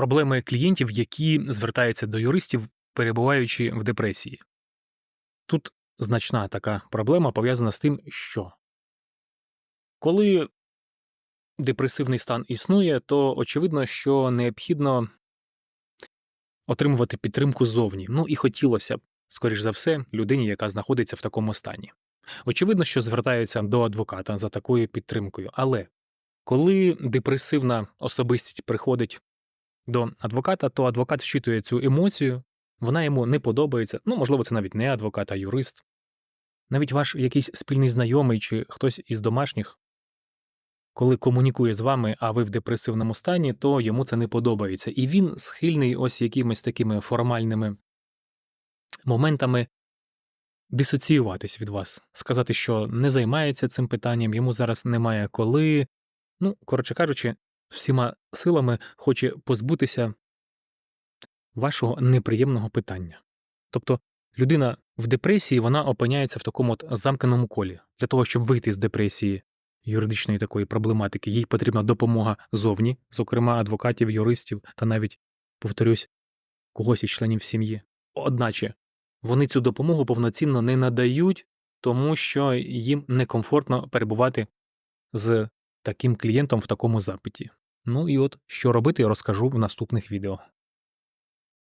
проблеми клієнтів, які звертаються до юристів, перебуваючи в депресії. Тут значна така проблема пов'язана з тим, що коли депресивний стан існує, то очевидно, що необхідно отримувати підтримку ззовні. Ну і хотілося б, скоріш за все, людині, яка знаходиться в такому стані. Очевидно, що звертаються до адвоката за такою підтримкою. Але коли депресивна особистість приходить до адвоката, то адвокат щитує цю емоцію, вона йому не подобається. Ну, можливо, це навіть не адвокат, а юрист. Навіть ваш якийсь спільний знайомий чи хтось із домашніх, коли комунікує з вами, а ви в депресивному стані, то йому це не подобається. І він схильний ось якимись такими формальними моментами дисоціюватись від вас, сказати, що не займається цим питанням, йому зараз немає коли. Ну, коротше кажучи, всіма силами хоче позбутися вашого неприємного питання. Тобто людина в депресії вона опиняється в такому от замкненому колі. Для того, щоб вийти з депресії юридичної такої проблематики, їй потрібна допомога зовні, зокрема адвокатів, юристів та навіть, повторюсь, когось із членів сім'ї. Одначе вони цю допомогу повноцінно не надають, тому що їм некомфортно перебувати з таким клієнтом в такому запиті. Ну і от що робити, розкажу в наступних відео.